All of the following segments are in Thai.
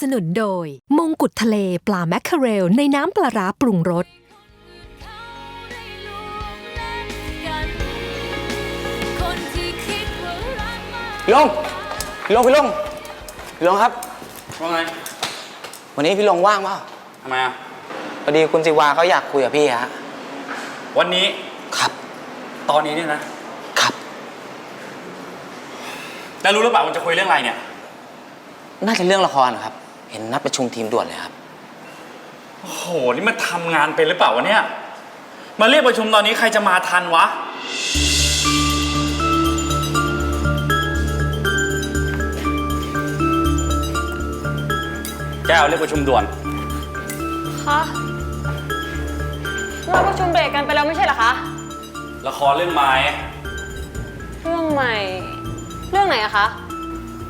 สนุนโดย มงกุฎทะเลปลาแมคเคอเรล ในน้ำปลาร้าปรุงรสคนที่คิดว่ารักมากพี่ลงพี่ลงพี่ลงพี่ลงครับ ว่าไงวันนี้พี่ลงว่างเปล่าทำไมอะ พอดีคุณสิวาเขาอยากคุยกับพี่ฮะ วันนี้ครับ ตอนนี้เนี่ยนะ ครับ แล้วรู้หรือเปล่ามันจะคุยเรื่องอะไรเนี่ย น่าจะเรื่องละครเหรอครับ เห็นนัดประชุมทีมด่วนเลยครับ โอ้โห นี่มันทำงานเป็นหรือเปล่าวะเนี่ย มาเรียกประชุมตอนนี้ใครจะมาทันวะ แก้วเรียกประชุมด่วน คะเราประชุมเบรกกันไปแล้วไม่ใช่เหรอคะ ละครเรื่องไม้ เรื่องใหม่ เรื่องไหนอะคะ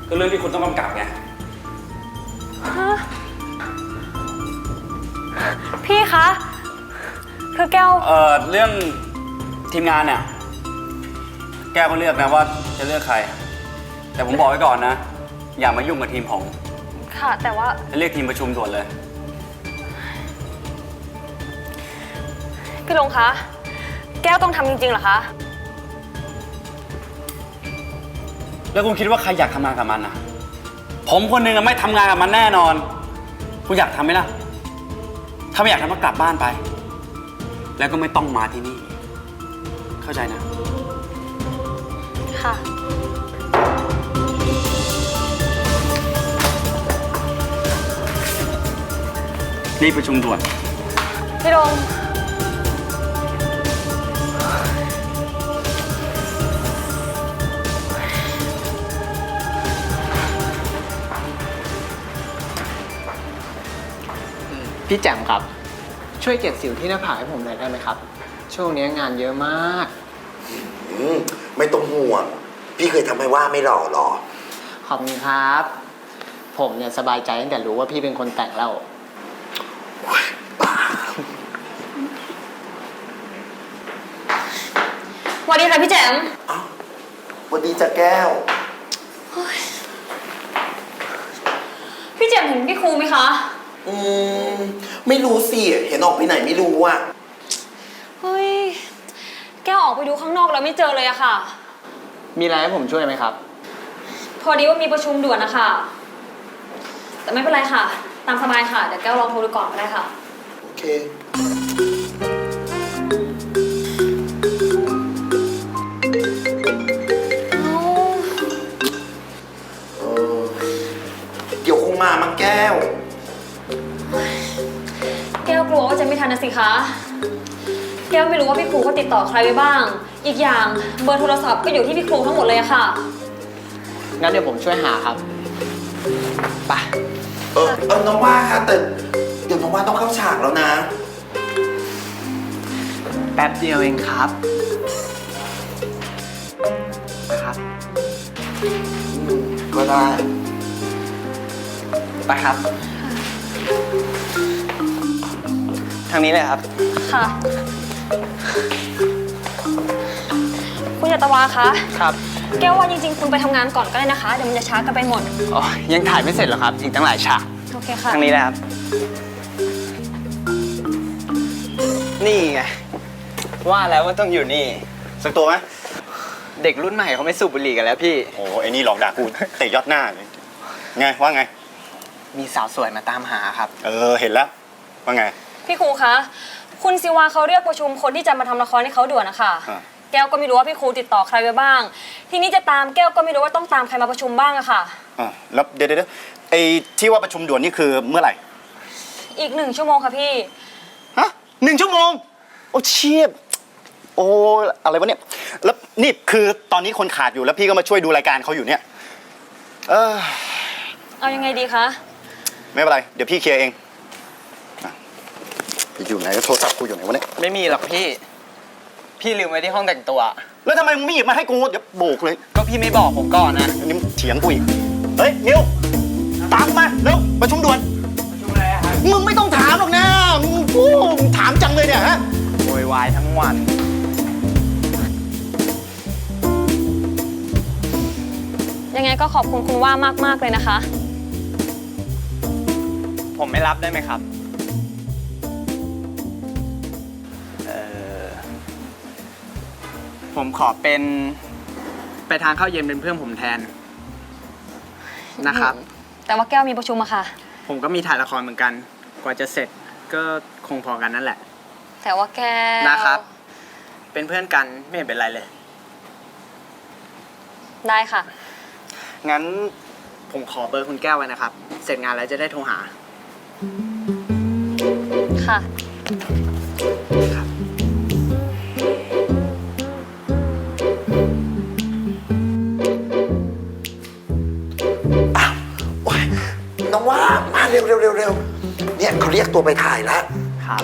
ก็เรื่องที่คุณต้องกำกับไง ฮะพี่คะ คือแก้ว เอ่อเรื่องทีมงานเนี่ย แก้วก็เลือกนะว่าจะเลือกใคร แต่ผมบอกไว้ก่อนนะ อย่ามายุ่งกับทีมของค่ะ แต่ว่า จะเรียกทีมประชุมด่วนเลย พี่ลงคะ แก้วต้องทำจริงๆเหรอคะ แล้วคุณคิดว่าใครอยากทำงานกับมันนะ ผมคนหนึงอะไม่ทำงานกับมันแน่นอน คุณอยากทำไหมล่ะ ถ้าไม่อยากทำก็กลับบ้านไป แล้วก็ไม่ต้องมาที่นี่ เข้าใจนะ ค่ะ นี่ประชุมด่วน พี่ลง พี่แจ่มครับ ช่วยเก็บสิวที่หน้าผากให้ผมหน่อยได้ไหมครับ ช่วงนี้งานเยอะมาก อืมไม่ต้องห่วง พี่เคยทำให้ว่าไม่หล่อหรอขอบคุณครับ ผมเนี่ยสบายใจตั้งแต่รู้ว่าพี่เป็นคนแต่งแล้ว สวัสดีค่ะพี่แจมสวัสดีจ้ะแก้ว พี่แจมเห็นพี่ครูไหมคะ อืม ไม่รู้สิ เห็นออกไปไหนไม่รู้อะ เฮ้ย แก้วออกไปดูข้างนอกแล้วไม่เจอเลยอะค่ะ มีอะไรให้ผมช่วยไหมครับ พอดีว่ามีประชุมด่วนนะคะ แต่ไม่เป็นไรค่ะ ตามสบายค่ะ เดี๋ยวแก้วลองโทรดูก่อนก็ได้ค่ะ โอเค คะแก้วไม่รู้ว่าพี่ครูเขาติดต่อใครไว้บ้าง อีกอย่างเบอร์โทรศัพท์ก็อยู่ที่พี่ครูทั้งหมดเลยอะค่ะ งั้นเดี๋ยวผมช่วยหาครับไปเออเออน้องว่าค่ะแต่เดี๋ยวน้องว่าต้องเข้าฉากแล้วนะ แป๊บเดียวเองครับนะครับ ก็ได้ ไปครับ ทางนี้เลยครับ ค่ะ คุณยัตวาคะ ครับแก้วว่าจริงๆ คุณไปทำงานก่อนก็ได้นะคะ เดี๋ยวมันจะช้ากันไปหมด อ๋อยังถ่ายไม่เสร็จหรอครับ อีกตั้งหลายฉาก โอเคค่ะ ทางนี้นะครับ นี่ไง ว่าแล้วว่าต้องอยู่นี่ สักตัวไหมเด็กรุ่นใหม่เขาไม่สูบบุหรี่กันแล้วพี่ โอ้ไอ้นี่หลอกด่ากู เตะยอดหน้าเลยไงว่าไง มีสาวสวยมาตามหาครับ เออ เห็นแล้ว ว่าไง พี่ครูคะคุณซิวาเขาเรียกประชุมคนที่จะมาทำละครให้เขาด่วนนะคะอ่าแก้วก็ไม่รู้ว่าพี่ครูติดต่อใครไว้บ้าง ทีนี้จะตามแก้วก็ไม่รู้ว่าต้องตามใครมาประชุมบ้างอะค่ะ อะแล้วเดี๋ยวเดี๋ยวเดี๋ยวไอ้ที่ว่าประชุมด่วนนี่คือเมื่อไหร่ อีกหนึ่งชั่วโมงค่ะพี่ ฮะหนึ่งชั่วโมง โอ้เชียบโอ้อะไรวะเนี่ย แล้วนี่คือตอนนี้คนขาดอยู่แล้วพี่ก็มาช่วยดูรายการเขาอยู่เนี่ย เออเอายังไงดีคะ ไม่เป็นไร เดี๋ยวพี่เคลียร์เองอะไป อยู่ไหนโทรศัพท์กูอยู่ไหนวะเนี่ย ไม่มีหรอกพี่ พี่ลืมไว้ที่ห้องแต่งตัว แล้วทำไมมึงไม่หยิบมาให้กูเดี๋ยวโบกเลยก็พี่ไม่บอกผมก่อนนะอันนี้เถียงกูอีก เฮ้ยนิวตามกูมาเร็วประชุมด่วนประชุมอะไรครับมึงไม่ต้องถามหรอกนะมึงพูดมึงถามจังเลยเนี่ยฮะ โวยวายทั้งวัน ยังไงก็ขอบคุณคุณว่ามาก ๆ เลยนะคะ ผมไม่รับได้ไหมครับ ผมขอเป็นไปทานข้าวเย็นเป็นเพื่อนผมแทนนะครับ แต่ว่าแก้วมีประชุมอะค่ะ ผมก็มีถ่ายละครเหมือนกัน กว่าจะเสร็จก็คงพอกันนั่นแหละ แต่ว่าแก้วนะครับ เป็นเพื่อนกันไม่เห็นเป็นไรเลย ได้ค่ะ งั้นผมขอเบอร์คุณแก้วไว้นะครับ เสร็จงานแล้วจะได้โทรหา ค่ะ เร็วเร็วเร็วเร็วเนี่ยเขาเรียกตัวไปถ่ายแล้วครับ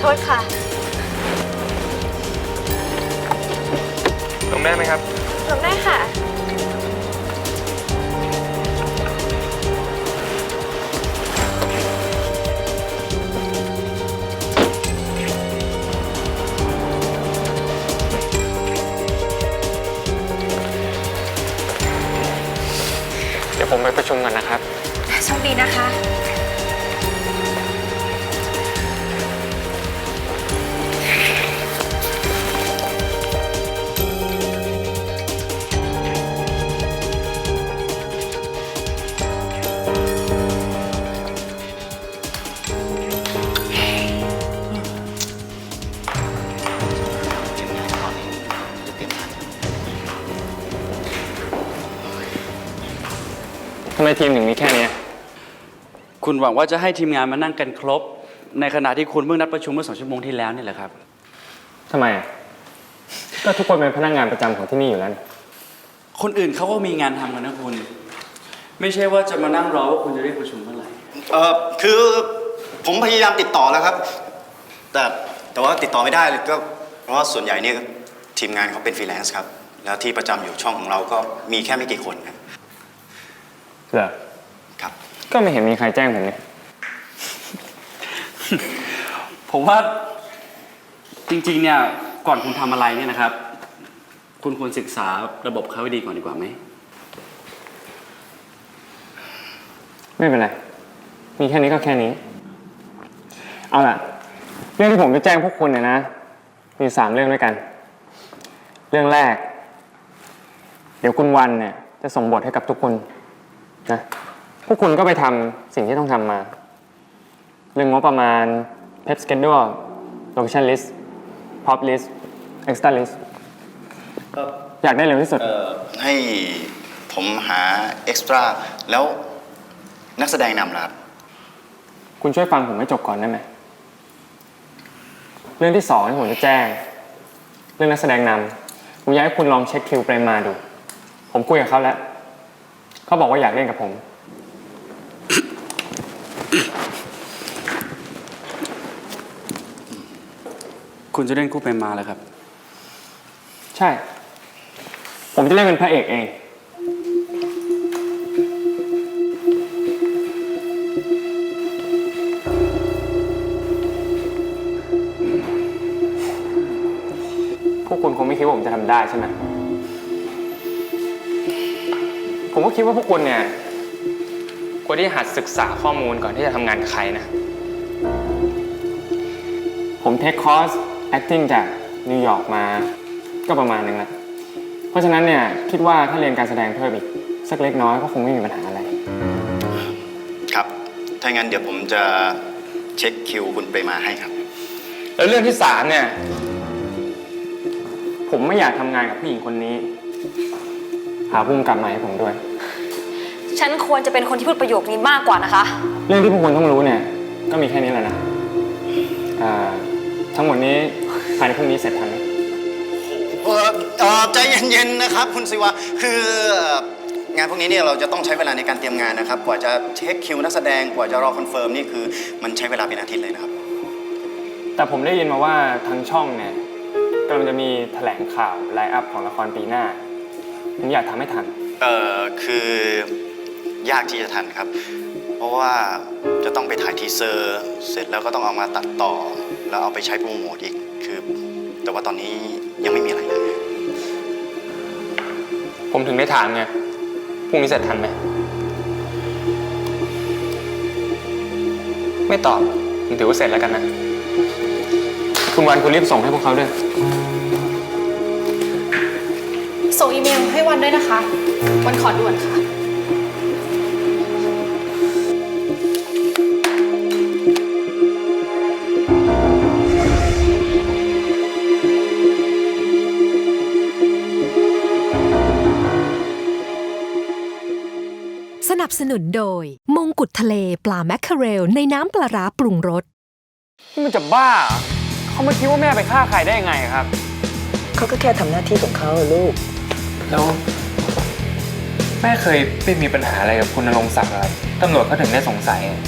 โทษค่ะ ลงได้ไหมครับ ลงได้ค่ะ เดี๋ยวผมไปประชุมก่อนนะครับ โชคดีนะคะ มทีมถึงมีแค่เนี้ยคุณหวังว่าจะให้ทีมงานมานั่งกันครบ ในขณะที่คุณเพิ่งนัดประชุมเมื่อสองชั่วโมงที่แล้วนี่แหละครับ ทำไมอะก็ทุกคนเป็นพนักงานประจำของที่นี่อยู่แล้วนี่คนอื่นเขาก็มีงานทำกันนะคุณ ไม่ใช่ว่าจะมานั่งรอว่าคุณจะเรียกประชุมเมื่อไหร่ เออคือผมพยายามติดต่อแล้วครับ แต่แต่ว่าติดต่อไม่ได้เลยก็เพราะว่าส่วนใหญ่เนี่ยทีมงานเขาเป็นฟรีแลนซ์ครับ แล้วที่ประจำอยู่ช่องของเราก็มีแค่ไม่กี่คนครับ เหรอครับ ก็ไม่เห็นมีใครแจ้งผมนี่ผมว่าจริงๆเนี่ยก่อนคุณทำอะไรเนี่ยนะครับ คุณควรศึกษาระบบเขาให้ดีก่อนดีกว่าไหม ไม่เป็นไร มีแค่นี้ก็แค่นี้ เอาล่ะ เรื่องที่ผมจะแจ้งพวกคุณเนี่ยนะ มีสามเรื่องด้วยกัน เรื่องแรก เดี๋ยวคุณวันเนี่ยจะส่งบทให้กับทุกคน นะพวกคุณก็ไปทำสิ่งที่ต้องทำมา เรื่องงบประมาณ pep schedule location list pop list extra list อยากได้เร็วที่สุด เอ่อให้ผมหาเอ็กซ์ตร้าแล้วนักแสดงนำล่ะครับ คุณช่วยฟังผมให้จบก่อนได้ไหม เรื่องที่สองที่ผมจะแจ้ง เรื่องนักแสดงนำผมอยากให้คุณลองเช็คคิวเปรมมาดู ผมคุยกับเขาแล้ว เขาบอกว่าอยากเล่นกับผม คุณจะเล่นคู่เป็นมาแล้วครับ ใช่ ผมจะเล่นเป็นพระเอกเอง พวกคุณคงไม่คิดว่าผมจะทำได้ใช่ไหม ผมก็คิดว่าพวกคุณเนี่ยควรที่จะหัดศึกษาข้อมูลก่อนที่จะทำงานกับใครนะ ผมเทคคอร์ส acting จากนิวยอร์กมาก็ประมาณนึงแล้วเพราะฉะนั้นเนี่ยคิดว่าถ้าเรียนการแสดงเพิ่มอีกสักเล็กน้อยก็คงไม่มีปัญหาอะไร ครับ ถ้างั้นเดี๋ยวผมจะเช็คคิวคุณไปมาให้ครับ แล้วเรื่องที่สามเนี่ย ผมไม่อยากทำงานกับผู้หญิงคนนี้ หาพุ่มกลับมาให้ผมด้วยคฉันควรจะเป็นคนที่พูดประโยคนี้มากกว่านะคะ เรื่องที่พวกคุณต้องรู้เนี่ย ก็มีแค่นี้แหละนะอ่าทั้งหมดนี้ภายในพรุ่งนี้เสร็จทันไหมเอ่อเอ่อใจเย็นๆนะครับ คุณศิวะคือเอ่องานพวกนี้เนี่ยเราจะต้องใช้เวลาในการเตรียมงานนะครับ กว่าจะเช็คคิวนักแสดงกว่าจะรอคอนเฟิร์มนี่คือมันใช้เวลาเป็นอาทิตย์เลยนะครับ แต่ผมได้ยินมาว่าทางช่องเนี่ยกำลังจะมีแถลงข่าวไลน์อัพของละครปีหน้า ผมอยากทำให้ทัน เอ่อคือยากที่จะทันครับ เพราะว่าจะต้องไปถ่ายทีเซอร์ เสร็จแล้วก็ต้องเอามาตัดต่อ แล้วเอาไปใช้โปรโมทอีกคือ แต่ว่าตอนนี้ยังไม่มีอะไรเลยผมถึงได้ถามไงพรุ่งนี้เสร็จทันไหม ไม่ตอบผมถือว่าเสร็จแล้วกันนะ คุณวันคุณรีบส่งให้พวกเขาด้วย ส่งอีเมลให้วันด้วยนะคะ วันขอด่วนค่ะ สนับสนุนโดย มงกุฎทะเลปลาแมคเคอเรล ในน้ำปลาร้าปรุงรส นี่มันจะบ้าเหรอเขามาคิดว่าแม่ไปฆ่าใครได้ยังไงครับ เขาก็แค่ทำหน้าที่ของเขาลูก แล้วแม่เคยไม่มีปัญหาอะไรกับคุณนรงศักดิ์อะไรตำรวจเขาถึงได้สงสัยอะ